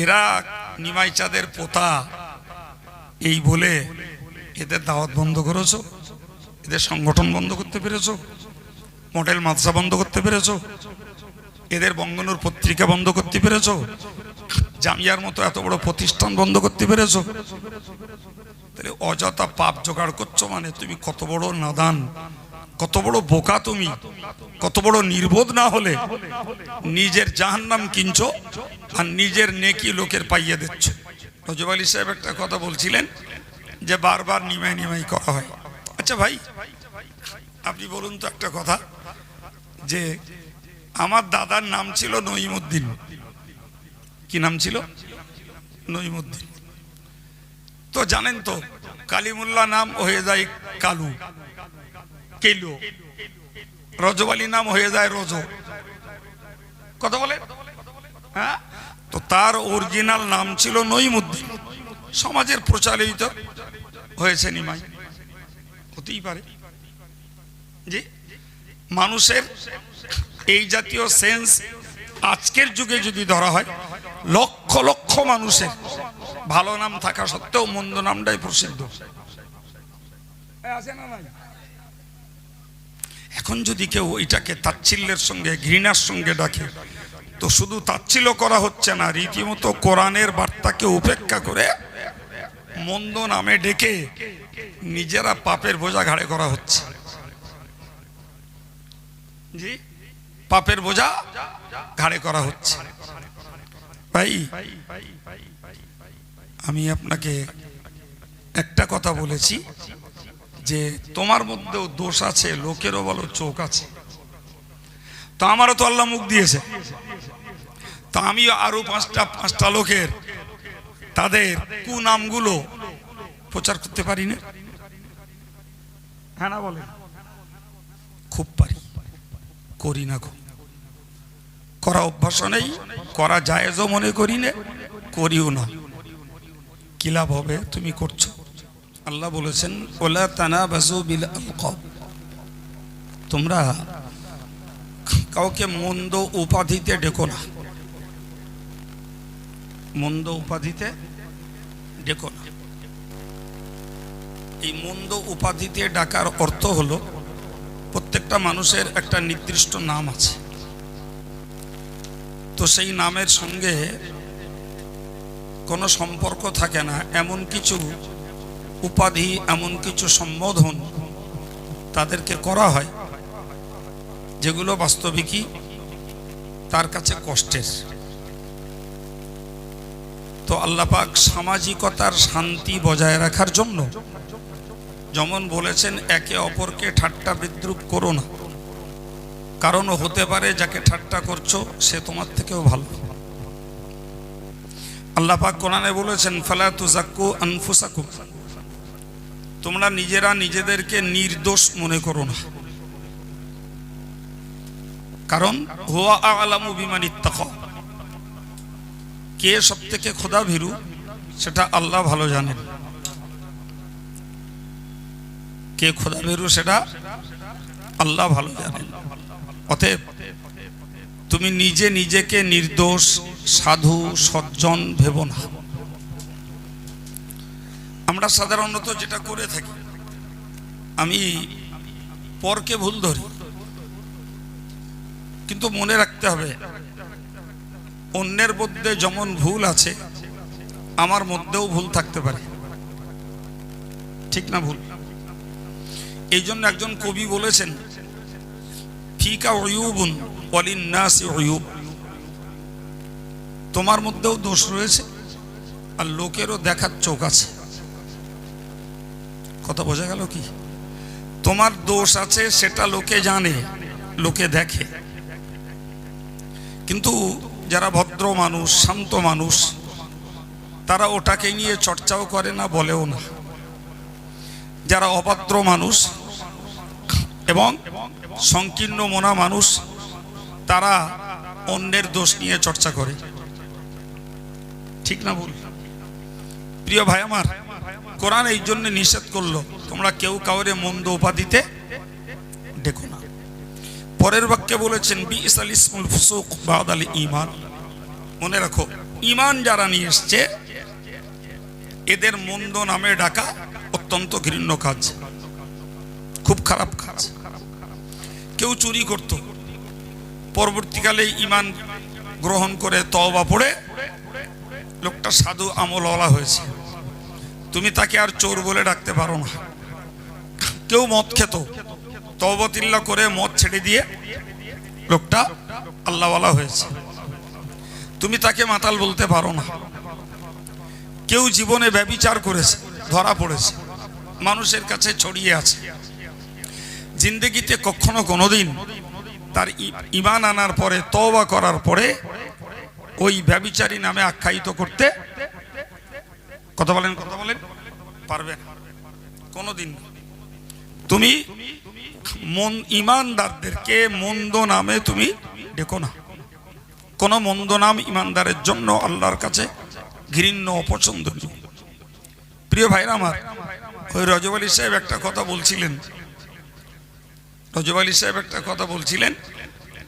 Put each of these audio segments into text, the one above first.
এরা নিমাই চাঁদের পোতা। এই বলে এদের দাওয়াত বন্ধ করেছ, এদের সংগঠন বন্ধ করতে পেরেছ, মডেল মাদ্রাসা বন্ধ করতে পেরেছ, এদের বঙ্গনুর পত্রিকা বন্ধ করতে পেরেছ, জামিয়ার মতো এত বড় প্রতিষ্ঠান বন্ধ করতে পেরেছ। তাহলে অযথা পাপ জোগাড় করছ মানে তুমি কত বড় নাদান। কত বড় বোকা তুমি। কত বড় নির্বোধ না হলে নিজের জাহান্নাম কিনছ আর নিজের নেকি লোকের পাইয়ে দিচ্ছ। নজব আলী সাহেব একটা কথা বলছিলেন যে বারবার নিমাই নিমাই করা হয়। আচ্ছা ভাই, আপনি বলুন তো একটা কথা যে আমার দাদার নাম ছিল নঈমুদ্দিন। কি নাম ছিল? নঈমুদ্দিন। তো জানেন তো, কালিমুল্লাহ নাম হয়ে যায় কালু। কেলু। রজব আলী নাম হয়ে যায় রজ কথা বলে? হ্যাঁ? তো তার অরিজিনাল নাম ছিল নঈমুদ্দিন। সমাজের প্রচারিত হয়েছে নিমাই। হতেই পারে। জি? মানুষের এই জাতীয় সেন্স আজকের যুগে যদি ধরা হয়, লক্ষ লক্ষ মানুষের ভালো নাম থাকা সত্ত্বেও মন্দ নামটাই প্রসিদ্ধ। আছে না? এখন যদি কেউ এটাকে তাচ্ছিল্যের সঙ্গে, ঘৃণার সঙ্গে ডাকে, তো শুধু তাচ্ছিল্য করা হচ্ছে না, রীতিমতো কোরআনের বার্তাকে উপেক্ষা করে মন্দ নামে ডেকে নিজেরা পাপের বোঝা ঘাড়ে করা হচ্ছে। জি? পাপের বোঝা ঘাড়ে করা হচ্ছে। ভাই, আমি আপনাকে একটা কথা বলেছি। যে তোমার মধ্যেও দোষ আছে, লোকেরও বলো চোখ আছে। তো আমারও তো আল্লাহ মুখ দিয়েছে। তা আমি আরও পাঁচটা পাঁচটা লোকের, তাদের কুনামগুলো প্রচার করতে পারি না? হ্যাঁ না বলে? খুব পারি। করি না গো। করা অভ্যাস নেই, করা জায়েজও মনে করি না, করিও না। কি লাভ হবে? তুমি করছ। আল্লাহ বলেছেন, ওলা তানা বাজু বিল তোমরা কাউকে মন্দ উপাধিতে ডেকো না। মন্দ উপাধিতে ডেকো না। এই মন্দ উপাধিতে ডাকার অর্থ হলো, প্রত্যেকটা মানুষের একটা নির্দিষ্ট নাম আছে। তো সেই নামের সঙ্গে কোনো সম্পর্ক থাকে না, এমন কিছু উপাধি এমন কিছু সম্বোধন তাদেরকে করা হয়, যেগুলো বাস্তবিকই তার কাছে কষ্টের। তো আল্লাপাক সামাজিকতার শান্তি বজায় রাখার জন্য যেমন বলেছেন, একে অপরকে ঠাট্টা বিদ্রুপ করো না। কারণ হতে পারে যাকে ঠাট্টা করছ, সে তোমার থেকেও ভালো। আল্লাহ পাক কোরআনে বলেছেন, ফালা তুজাক্কু আনফুসাকুম। তোমরা নিজেরা নিজেদেরকে নির্দোষ মনে করো না। কারণ, হুয়া আলামু বিমান কে সব থেকে খোদা ভীরু সেটা আল্লাহ ভালো জানেন। কে খোদা ভীরু সেটা আল্লাহ ভালো জানেন। অতএব, তুমি নিজে নিজেকে নির্দোষ, সাধু, সজ্জন ভেব না। আমরা সাধারণত যেটা করে থাকি, আমি পরকে ভুল ধরি, কিন্তু মনে রাখতে হবে, অন্যের মধ্যে যেমন ভুল আছে, আমার মধ্যেও ভুল থাকতে পারে। ঠিক না ভুল? এই জন্য একজন কবি বলেছেন, ফিকা অয়ুবুন অলিন নাসি অয়ুব তোমার মধ্যেও দোষ রয়েছে, আর লোকেরও দেখার চোখ আছে। কথা বোঝা গেল কি? তোমার দোষ আছে, সেটা লোকে জানে, লোকে দেখে। কিন্তু যারা ভদ্র মানুষ, শান্ত মানুষ, তারা ওটাকে নিয়ে চর্চাও করে না, বলেও না। যারা অভদ্র মানুষ এবং সংকীর্ণ মনা মানুষ, তারা অন্যের দোষ নিয়ে চর্চা করে। ঠিক না ভুল? প্রিয় ভাই আমার কোরআন এই জন্য নিষেধ করল, তোমরা কেউ কাউরে মন্দ উপাধিতে ডেকো না। পরের বাক্যে বলেছেন বি ইসমুল ফুসুক বাদ আলী ইমান মনে রাখো ইমান যারা নিয়ে এসছে, এদের মন্দ নামে ডাকা অত্যন্ত ঘৃণ্য কাজ, খুব খারাপ কাজ। কেউ চুরি করত, পরবর্তীকালে ইমান গ্রহণ করে তওবা পড়ে লোকটা সাধু আমলওয়ালা হয়েছে। তুমি তাকে আর চোর বলে ডাকতে পারো না। কেউ মদ খেত। তওবতিল্লা করে মদ ছেড়ে দিয়ে লোকটা আল্লাহওয়ালা হয়েছে। তুমি তাকে মাতাল বলতে পারো না। কেউ জীবনে ব্যবিচার করেছে, ধরা পড়েছে, মানুষের কাছে ছড়িয়ে আছে। জিন্দগিতে কখনো কোনোদিন তার ইমান আনার পরে, তওবা করার পরে ওই ব্যবিচারী নামে আখ্যায়িত করতে কথা বলেন কথা বলেন। পারবে কোনোদিন তুমি মন ইমানদারদেরকে মন্দ নামে তুমি ডেকো না। কোন মন্দ নাম ইমানদারের জন্য আল্লাহর কাছে ঘৃণ্য অপছন্দনীয় প্রিয় ভাইরা আমার, ওই রজব আলী সাহেব একটা কথা বলছিলেন। রজব আলী সাহেব একটা কথা বলছিলেন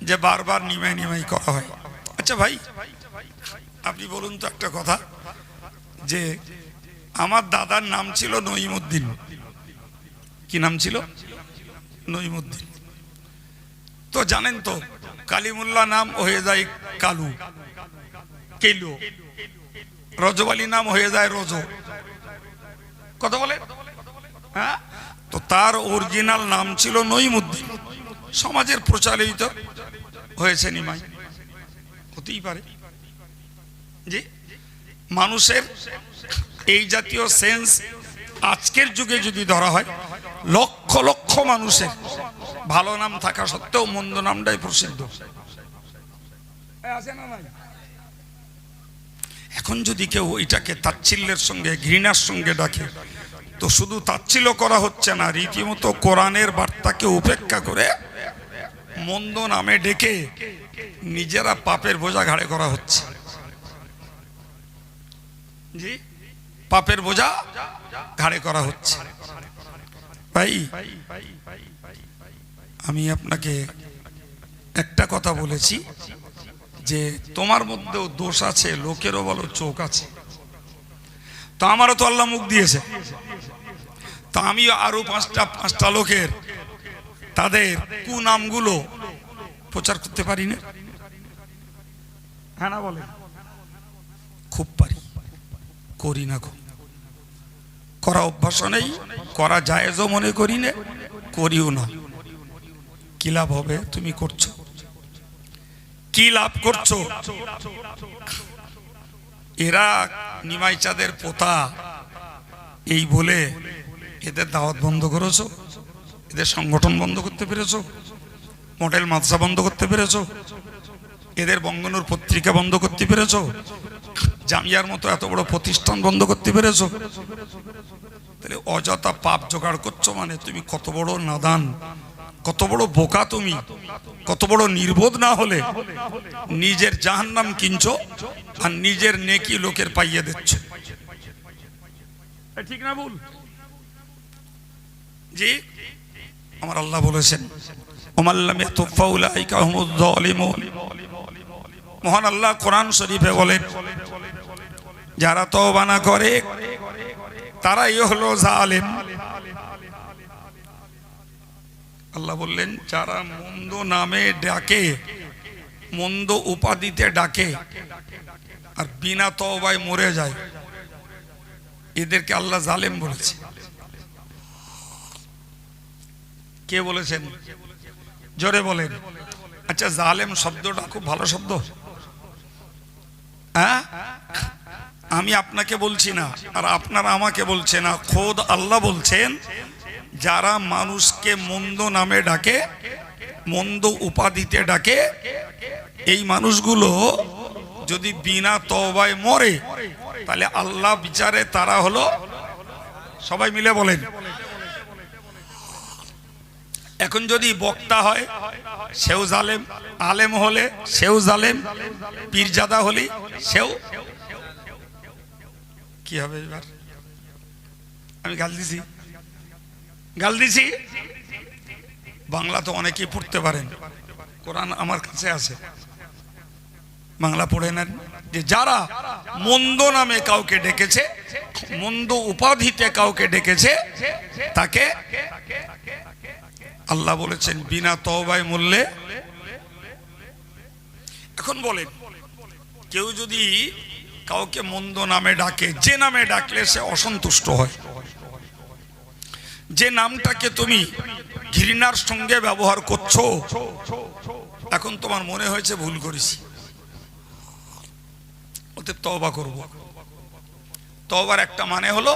যে বারবার নিমাই নিমাই করা হয়। আচ্ছা ভাই, আপনি বলুন তো একটা কথা। যে আমার দাদার নাম ছিল নঈমুদ্দিন। কি নাম ছিল? নঈমুদ্দিন। তো জানেন তো, কালিমুল্লাহ নাম হয়ে যায় কালু। কেলু। রজবালি নাম হয়ে যায় রজ। কথা বলে? হ্যাঁ? তো তার অরিজিনাল নাম ছিল নঈমুদ্দিন। সমাজের প্রচারিত হয়েছে নিমাই। হতেই পারে। জি? মানুষের এই জাতীয় সেন্স আজকের যুগে যদি ধরা হয় লক্ষ লক্ষ মানুষের ভালো নাম থাকা সত্ত্বেও মন্দ নামটাই প্রসিদ্ধ? এখন যদি কেউ এটাকে তাচ্ছিল্যের সঙ্গে ঘৃণার সঙ্গে ডাকে তো শুধু তাচ্ছিল্য করা হচ্ছে না রীতিমতো কোরআনের বার্তাকে উপেক্ষা করে মন্দ নামে ডেকে নিজেরা পাপের বোঝা ঘাড়ে করা হচ্ছে জি। পাপের বোঝা ঘাড়ে করা হচ্ছে। ভাই আমি আপনাকে একটা কথা বলেছি যে তোমার মধ্যেও দোষ আছে লোকেরও বলো চোখ আছে। তো আমারও তো আল্লাহ মুখ দিয়েছে। তো আমি আরও পাঁচটা পাঁচটা লোকের তাদের কুনামগুলো প্রচার করতে পারি না? হ্যাঁ না বলে খুব পারি। করি না গো। করা অভ্যাস নেই, করা জায়েজও মনে করি না, করিও না। কি লাভ হবে তুমি করছ? কি লাভ করছ? এরা নিমাই চাঁদের পোতা। এই বলে এদের দাওয়াত বন্ধ করেছ, এদের সংগঠন বন্ধ করতে পেরেছ, মডেল মাদ্রাসা বন্ধ করতে পেরেছ, এদের বঙ্গনুর পত্রিকা বন্ধ করতে পেরেছ জামিয়ার মতো এত বড় প্রতিষ্ঠান বন্ধ করতে পেরেছ? তাহলে অযথা পাপ জোগাড় করছ মানে তুমি কত বড় নাদান কত বড় বোকা তুমি কত বড় নির্বোধ না হলে নিজের জাহান্নাম কিনছো আর নিজের নেকি লোকের পাইয়ে দিচ্ছ। ঠিক না ভুল? জি আমার আল্লাহ বলেছেন ওমাল্লাম জালিমুন মহান আল্লাহ কোরআন শরীফে বলেন যারা তওবা না করে, তারাই হলো জালেম। আল্লাহ বললেন, যারা মন্দ নামে ডাকে, মন্দ উপাধিতে ডাকে, আর বিনা তওবায় মরে যায়, এদেরকে আল্লাহ জালেম বলেছে। কে বলেছেন? জোরে বলেন। আচ্ছা জালেম শব্দটা খুব ভালো শব্দ। হ্যাঁ? আমি আপনাকে বলছি না, আর আপনারা আমাকে বলছে না, খোদ আল্লাহ বলছেন, যারা মানুষকে মন্দ নামে ডাকে, মন্দ উপাধিতে ডাকে, এই মানুষগুলো যদি বিনা তবায় মরে, তাহলে আল্লাহ বিচারে তারা হলো, সবাই মিলে বলেন। এখন যদি বক্তা হয়, সেও জালেম, আলেম হলে সেও জালেম, পীরজাদা হলে সেও কি হবে এবার? আমি গাল দিছি। গাল দিছি? বাংলা তো অনেকেই পড়তে পারেন। কোরআন আমার কাছে আছে। বাংলা পড়ে নেন। যে যারা মন্দ নামে কাউকে ডেকেছে, মন্দ উপাধিতে কাউকে ডেকেছে, তাকে আল্লাহ বলেছেন, বিনা তওবায় মূল্যে এখন বলেন, কেউ যদি কাউকে মন্দ নামে ডাকে, যে নামে ডাকলে সে অসন্তুষ্ট হয়। যে নামটাকে তুমি ঘৃণার সঙ্গে ব্যবহার করছ, এখন তোমার মনে হয়েছে ভুল করেছি। ওতে তবা করব। তবার একটা মানে হলো,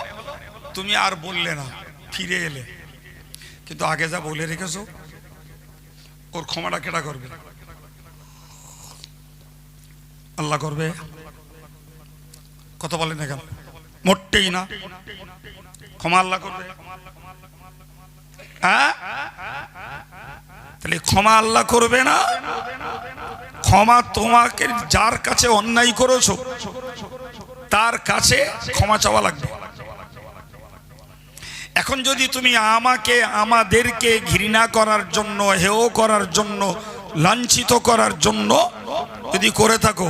তুমি আর বললে না, ফিরে এলে। কিন্তু আগে যা বলে রেখেছো, ওর ক্ষমাটা কেটা করবে? আল্লাহ করবে? কথা বলেন না কেন? মোটেই না। ক্ষমা আল্লাহ করবে। হ্যাঁ? তাহলে ক্ষমা আল্লাহ করবে না? ক্ষমা তোমাকে যার কাছে অন্যায় করেছ, তার কাছে ক্ষমা চাওয়া লাগবে। এখন যদি তুমি আমাকে, আমাদেরকে ঘৃণা করার জন্য, হেয় করার জন্য, লাঞ্ছিত করার জন্য যদি করে থাকো,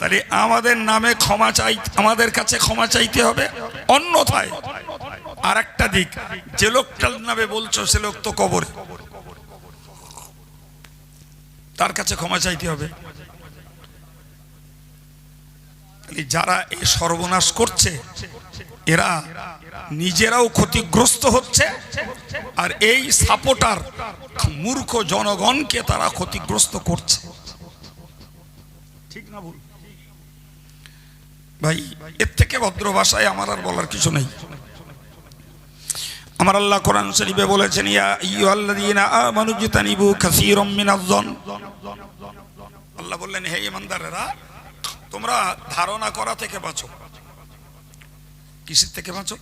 তাহলে আমাদের নামে ক্ষমা চাই, আমাদের কাছে ক্ষমা চাইতে হবে। অন্যথায় আর একটা দিক, যে লোকটার নামে বলছো, সে লোক তো কবরে। তার কাছে ক্ষমা চাইতে হবে। যারা এই সর্বনাশ করছে, এরা নিজেরাও ক্ষতিগ্রস্ত হচ্ছে, আর এই সাপোর্টার মূর্খ জনগণকে তারা ক্ষতিগ্রস্ত করছে। ঠিক না ভুল? ভাই, এর থেকে ভদ্র ভাষায় আমার আর বলার কিছু নেই। আমার আল্লাহ কোরআন শরীফে বলেছেন, ইয়া আইয়ুহাল্লাযীনা আমানু জিতানিবু কাসীরাম আল্লাহ বললেন, হে ইমানদারেরা, তোমরা ধারণা করা থেকে বাঁচো। কিসের থেকে বাঁচো?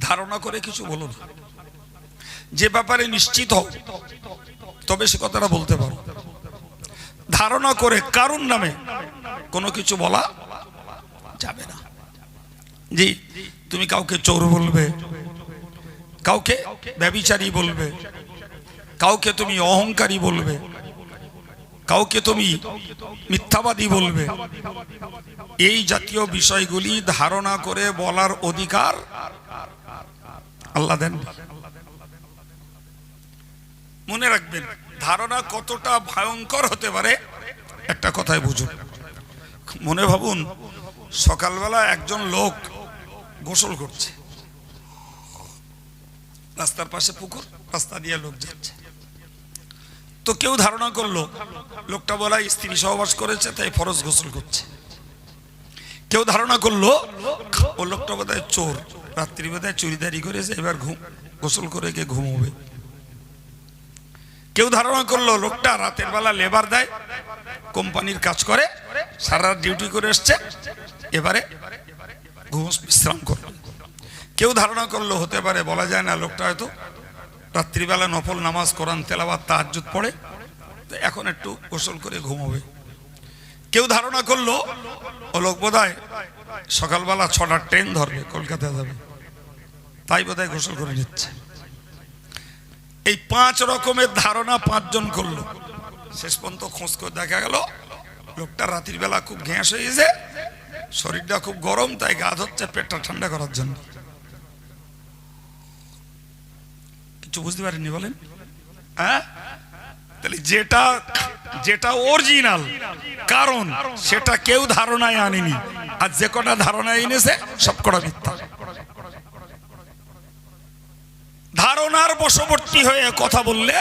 ধারণা করে কিছু বলো না। যে ব্যাপারে নিশ্চিত হও, তবে সে কথাটা বলতে পারো। ধারণা করে কারণ নামে কোনো কিছু বলা যাবে না। জি, তুমি কাউকে চোর বলবে, কাউকে ব্যবিচারী বলবে, কাউকে তুমি অহংকারী বলবে, কাউকে তুমি মিথ্যাবাদী বলবে, এই জাতীয় বিষয়গুলি ধারণা করে বলার অধিকার আল্লাহ দেন। মনে রাখবেন ধারণা কতটা ভয়ঙ্কর হতে পারে? একটা কথায় বুঝুন। মনে ভাবুন, সকালবেলা একজন লোক গোসল করছে। রাস্তার পাশে পুকুর, রাস্তা দিয়ে লোক যাচ্ছে। তো কেউ ধারণা করল, লোকটা বলা স্ত্রী সহবাস করেছে, তাই ফরজ গোসল করছে। কেউ ধারণা করল, ও লোকটা বোধহয় চোর, রাত্রি বোধহয় চুরিদারি করেছে, এবার ঘুম, গোসল করে গিয়ে ঘুমোবে। কেউ ধারণা করল লোকটা রাতের বেলা লেবার দেয়, কোম্পানির কাজ করে, সারা ডিউটি করে এসছে, এবারে ঘুম বিশ্রাম করবে কেউ ধারণা করল হতে পারে, বলা যায় না, লোকটা হয়তো রাত্রিবেলা নফল নামাজ, কোরআন তেলাবাদ তাহাজ্জুদ পড়ে, তো এখন একটু গোসল করে ঘুমোবে। কেউ ধারণা করল, ও লোক বোধ সকালবেলা ছটার ট্রেন ধরবে কলকাতা যাবে, তাই বোধ গোসল করে নিচ্ছে। এই পাঁচ রকমের ধারণা পাঁচজন করল। শেষ পর্যন্ত খোঁজ করে দেখা গেল, লোকটা রাত্রির বেলা খুব ঘ্যাঁস হয়েছে শরীরটা খুব গরম, তাই গা ধরছে পেটটা ঠান্ডা করার জন্য। কিছু বুঝতে পারেননি বলেন? হ্যাঁ? তাহলে যেটা যেটা অরিজিনাল কারণ সেটা কেউ ধারণায় আনেনি, আর যে কটা ধারণায় এনেছে সব কটা মিথ্যা। ধারণার বশবর্তী হয়ে কথা বললে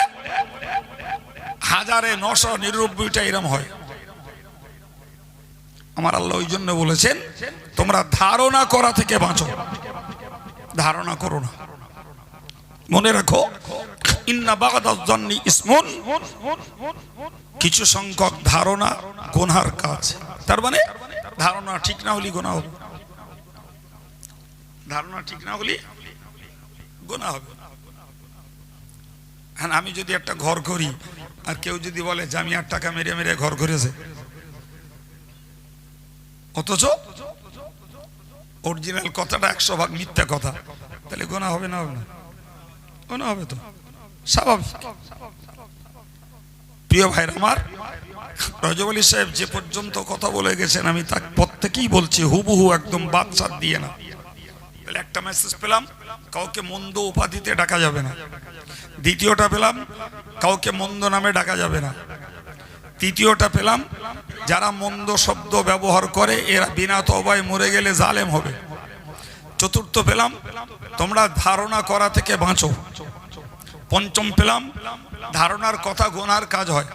হাজারে নশো নিরানব্বইটা এরম হয়। আমার আল্লাহ ওই জন্য বলেছেন, তোমরা ধারণা করা থেকে বাঁচো। ধারণা করো না। মনে রাখো কিছু সংখ্যক ধারণা গোনার কাজ। তার মানে ধারণা ঠিক না হলে গোনা হবে। ধারণা ঠিক না হলে গোনা হবে। হ্যাঁ আমি যদি একটা ঘর করি, আর কেউ যদি বলে যে আমি আর টাকা মেরে মেরে ঘর করেছে। অথচ অরিজিনাল কথাটা একশো ভাগ মিথ্যা কথা। তাহলে গোনা হবে না হবে না? গোনা হবে তো? স্বাভাবিক। প্রিয় ভাইর আমার, রজব আলী সাহেব যে পর্যন্ত কথা বলে গেছেন, আমি তার প্রত্যেকেই বলছি, হুবহু একদম বাদ সাদ দিয়ে না। তাহলে একটা মেসেজ পেলাম, কাউকে মন্দ উপাধিতে ডাকা যাবে না। দ্বিতীয়টা পেলাম, কাউকে মন্দ নামে ডাকা যাবে না। তৃতীয়টা পেলাম, যারা মন্দ শব্দ ব্যবহার করে, এরা বিনা তবায় মরে গেলে জালেম হবে। চতুর্থ পেলাম, তোমরা ধারণা করা থেকে বাঁচো। পঞ্চম পেলাম, ধারণার কথা গোনার কাজ হয়।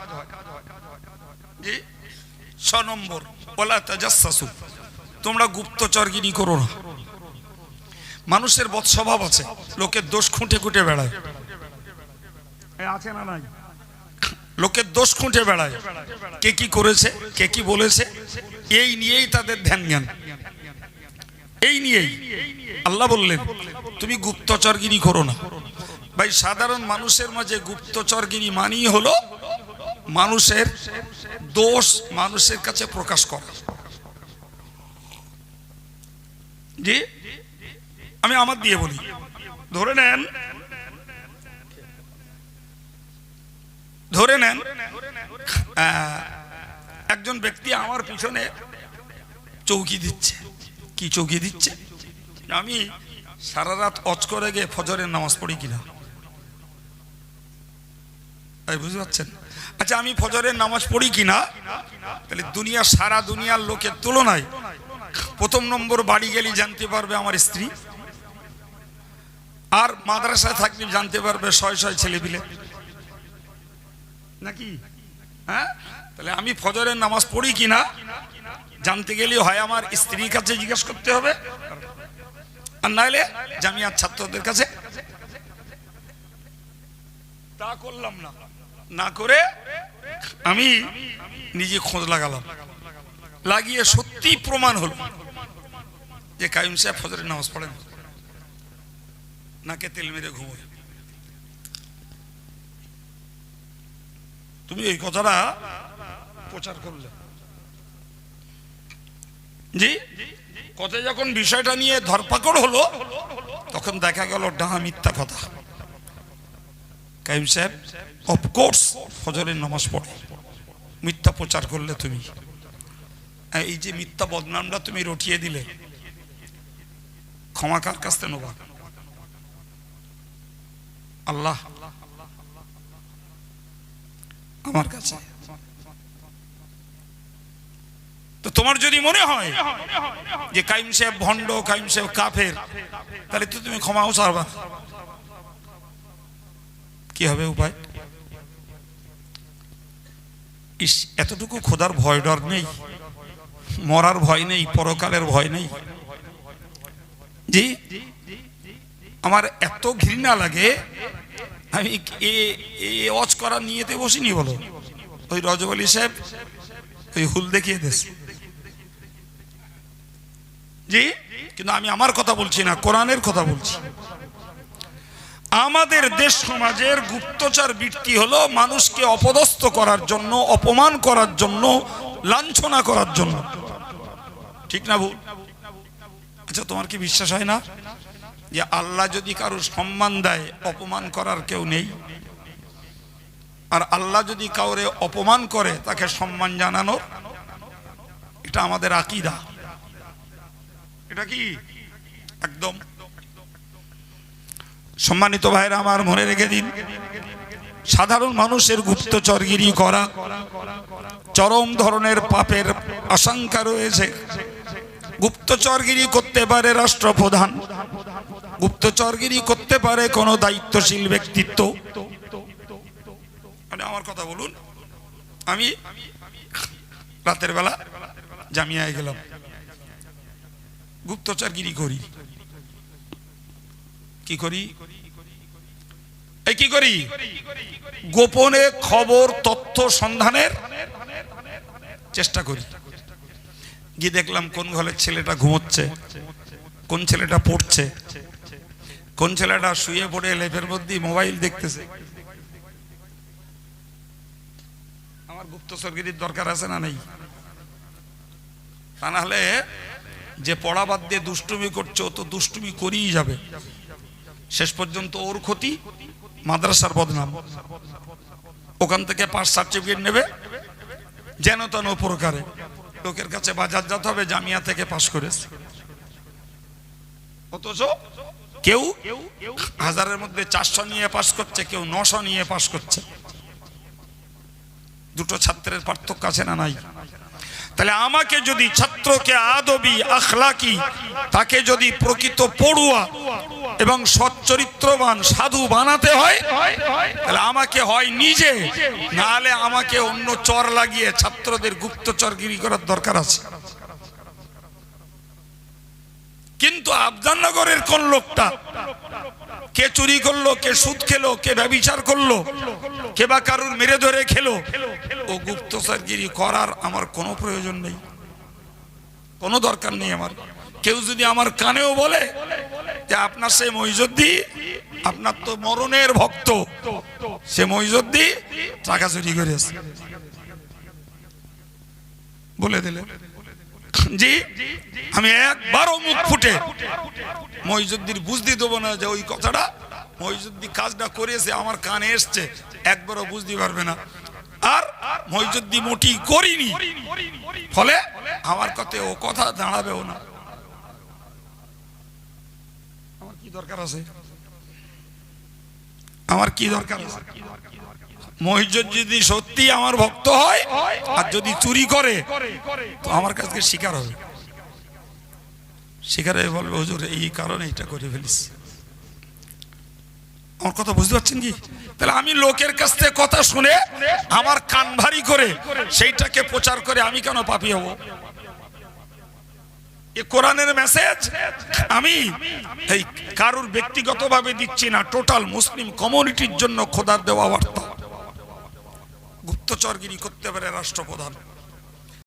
ছ নম্বর ওলা তাজাসু তোমরা গুপ্তচরগিরি করো না। মানুষের বৎ স্বভাব আছে লোকের দোষ খুঁটে খুঁটে বেড়ায়। আছে না নাই? লোকের দোষ খুঁটে বেড়ায়। কে কি করেছে কে কি বলেছে এই নিয়েই তাদের ধ্যান জ্ঞান। এই নিয়েই। আল্লাহ বললেন তুমি গুপ্তচরগিরি করো না। ভাই সাধারণ মানুষের মাঝে গুপ্তচরগিরি মানি হলো মানুষের দোষ মানুষের কাছে প্রকাশ করা। জি? আমি আমার দিয়ে বলি। ধরে নেন। ধরে নেন একজন ব্যক্তি আমার পিছনে চৌকি দিচ্ছে। কি চৌকি দিচ্ছে? আমি সারা রাত অচ করে গিয়ে ফজরের নামাজ পড়ি কিনা? বুঝতে পারছেন? আচ্ছা আমি ফজরের নামাজ পড়ি কিনা? তাহলে দুনিয়া, সারা দুনিয়ার লোকের তুলনায় প্রথম নম্বর বাড়ি গেলে জানতে পারবে আমার স্ত্রী। আর মাদ্রাসায় থাকলে জানতে পারবে শয় শয় ছেলে পিলে নাকি? হ্যাঁ? তাহলে আমি ফজরের নামাজ পড়ি কিনা জানতে গেলে হয় আমার স্ত্রীর কাছে জিজ্ঞেস করতে হবে। আর নাইলে জামিয়ার ছাত্রদের কাছে। তা করলাম না। না করে আমি নিজে খোঁজ লাগালাম। লাগিয়ে সত্যি প্রমাণ হলো যে কাইম সাহেব ফজরের নামাজ পড়েন। নাকে তেল মেরে ঘুমোয়? তুমি এই কথাটা প্রচার করলে। জি কথা যখন বিষয়টা নিয়ে ধরপাকড় হলো, তখন দেখা গেল ডাহা মিথ্যা কথা। কাইম সাহেব অফকোর্স ফজরের নামাজ পড়ে। মিথ্যা প্রচার করলে তুমি। এই যে মিথ্যা বদনামটা তুমি রটিয়ে দিলে, ক্ষমা কার কাছ থেকে নেবা? আল্লাহ আমার কাছে। তো তোমার যদি মনে হয় যে কাইম সাহেব ভণ্ড, কাইম সাহেব কাফের, তাহলে তো তুমি ক্ষমাও চারবা কি হবে উপায়? ইস, এতটুকু খোদার ভয় ডর নেই। মরার ভয় নেই, পরকালের ভয় নেই। জি, আমার এত ঘৃণা লাগে আমি এ এ অজ করার নিয়েতে বসিনি বলো? ওই রজব আলী সাহেব ওই হুল দেখিয়ে দিস জি? কিন্তু আমি আমার কথা বলছি না, কোরআনের কথা বলছি। আমাদের দেশ সমাজের গুপ্তচর বৃত্তি হলো মানুষকে অপদস্থ করার জন্য, অপমান করার জন্য, লাঞ্ছনা করার জন্য। ঠিক না ভুল? আচ্ছা তোমার কি বিশ্বাস হয় না? যে আল্লাহ যদি কারোর সম্মান দেয়, অপমান করার কেউ নেই। আর আল্লাহ যদি কাউরে অপমান করে, তাকে সম্মান জানানোর এটা আমাদের আকিদা। এটা কি? একদম। সম্মানিত ভাইরা, আমার মনে রেখে দিন, সাধারণ মানুষের গুপ্তচরগিরি করা, চরম ধরনের পাপের আশঙ্কা রয়েছে। গুপ্তচরগিরি করতে পারে রাষ্ট্রপ্রধান। গুপ্তচরগিরি করতে পারে কোনো দায়িত্বশীল ব্যক্তিত্ব। মানে আমার কথা বলুন। আমি রাতের বেলা জামিয়ায় গেলাম। গুপ্তচরগিরি করি। কি করি? এই কি করি? গোপনে খবর, তথ্য সন্ধানের চেষ্টা করি। গিয়ে দেখলাম কোন ঘরের ছেলেটা ঘুমোচ্ছে, কোন ছেলেটা পড়ছে। কোন ছেলেটা শুয়ে পড়ে লেপের মধ্যে মোবাইল দেখতেছে? আমার গুপ্তচরগিরির দরকার আছে না নেই? তা নাহলে যে পড়া বাদ দিয়ে দুষ্টুমি করছে, তো দুষ্টুমি করেই যাবে। শেষ পর্যন্ত ওর ক্ষতি, মাদ্রাসার বদনাম। ওখান থেকে পাস সার্টিফিকেট নেবে, যেন তেন প্রকারে। লোকের কাছে বাজারজাত হবে, জামিয়া থেকে পাশ করেছে। অথচ কেউ হাজারের মধ্যে চারশো নিয়ে পাশ করছে, কেউ নশো নিয়ে পাশ করছে। দুটো ছাত্রের পার্থক্য আছে না নাই? তাহলে আমাকে যদি ছাত্রকে আদবি, আখলাকি, তাকে যদি প্রকৃত পড়ুয়া এবং সচ্চরিত্রবান সাধু বানাতে হয়, তাহলে আমাকে হয় নিজে। নাহলে আমাকে অন্য চর লাগিয়ে ছাত্রদের গুপ্তচরগিরি করার দরকার আছে। কিন্তু আফজাননগরের কোন লোকটা? কে চুরি করল, কে সুদ খেলো, কে ব্যবিচার করল, কে বা কারুর মেরে ধরে খেলো, ও গুপ্তচরগিরি করার আমার কোনো প্রয়োজন নেই। কোনো দরকার নেই আমার। কেউ যদি আমার কানেও বলে যে আপনার সে মহিজুদ্দি, আপনার তো মরণের ভক্ত, সে মহিজুদ্দি টাকা চুরি করেছে বলে দিলে জি, আমি একবারও মুখ ফুটে। মহিজুদ্দির বুঝতে দেবো না যে ওই কথাটা। মহিজুদ্দি কাজটা করেছে, আমার কানে এসছে। একবারও বুঝতে পারবে না। আর মহিজুদ্দি মোটি করিনি। ফলে আমার কথায় ও কথা দাঁড়াবেও না। আমার কি দরকার আছে? আমার কি দরকার? আছে মহিজুদ যদি সত্যি আমার ভক্ত হয়, আর যদি চুরি করে, তো আমার কাছে শিকার হবে? শিকার হয়ে বলবে, হুজুর, এই কারণে এটা করে ফেলিস। আমার কথা বুঝতে পারছেন কি? তাহলে আমি লোকের কাছ থেকে কথা শুনে, আমার কান ভারী করে, সেইটাকে প্রচার করে আমি কেন পাপি হব? এ কোরআনের মেসেজ আমি এই কারুর ব্যক্তিগতভাবে দিচ্ছি না টোটাল মুসলিম কমিউনিটির জন্য খোদার দেওয়া বার্তা। গুপ্তচরগিরি করতে পারে রাষ্ট্রপ্রধান।